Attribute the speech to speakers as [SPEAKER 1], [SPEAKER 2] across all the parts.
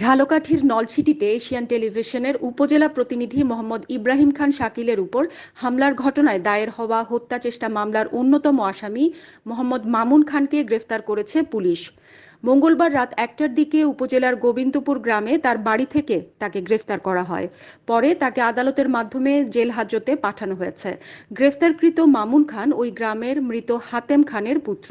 [SPEAKER 1] ঝালকাঠির নলছিটিতে এশিয়ান টেলিভিশনের উপজেলা প্রতিনিধি মোহাম্মদ ইব্রাহিম খান শাকিলের উপর হামলার ঘটনায় দায়ের হওয়া হত্যা চেষ্টা মামলার অন্যতম আসামি মোহাম্মদ মামুন খানকে গ্রেফতার করেছে পুলিশ। মঙ্গলবার রাত একটার দিকে উপজেলার গোবিন্দপুর গ্রামে তার বাড়ি থেকে তাকে গ্রেফতার করা হয়। পরে তাকে আদালতের মাধ্যমে জেল হাজতে পাঠানো হয়েছে। গ্রেফতারকৃত মামুন খান ওই গ্রামের মৃত হাতেম খানের পুত্র।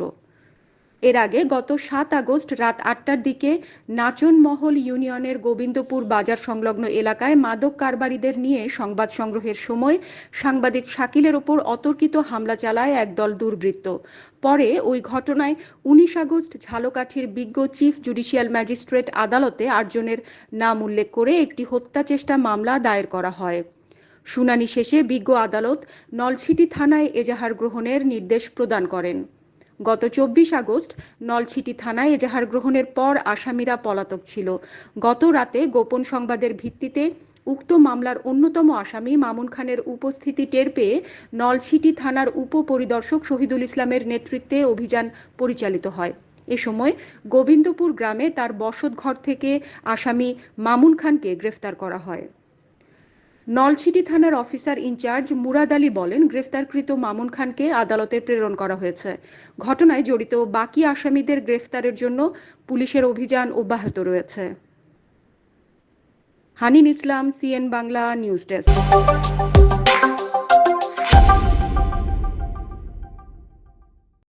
[SPEAKER 1] এর আগে গত সাত আগস্ট রাত আটটার দিকে নাচনমহল ইউনিয়নের গোবিন্দপুর বাজার সংলগ্ন এলাকায় মাদক কারবারিদের নিয়ে সংবাদ সংগ্রহের সময় সাংবাদিক শাকিলের ওপর অতর্কিত হামলা চালায় একদল দুর্বৃত্ত। পরে ওই ঘটনায় উনিশ আগস্ট ঝালকাঠির বিজ্ঞ চিফ জুডিশিয়াল ম্যাজিস্ট্রেট আদালতে আটজনের নাম উল্লেখ করে একটি হত্যা চেষ্টা মামলা দায়ের করা হয়। শুনানি শেষে বিজ্ঞ আদালত নলছিটি থানায় এজাহার গ্রহণের নির্দেশ প্রদান করেন। গত চব্বিশ আগস্ট নলছিটি থানায় এজাহার গ্রহণের পর আসামিরা পলাতক ছিল। গত রাতে গোপন সংবাদের ভিত্তিতে উক্ত মামলার অন্যতম আসামি মামুন খানের উপস্থিতি টের পেয়ে নলছিটি থানার উপপরিদর্শক শহীদুল ইসলামের নেতৃত্বে অভিযান পরিচালিত হয়। এ সময় গোবিন্দপুর গ্রামে তার বসতঘর থেকে আসামি মামুন খানকে গ্রেফতার করা হয়। নলছিটি থানার অফিসার ইনচার্জ মুরাদ আলী বলেন, গ্রেফতারকৃত মামুন খানকে আদালতে প্রেরণ করা হয়েছে। ঘটনায় জড়িত বাকি আসামিদের গ্রেফতারের জন্য পুলিশের অভিযান অব্যাহত রয়েছে। Hanin Islam, CN Bangla, news desk.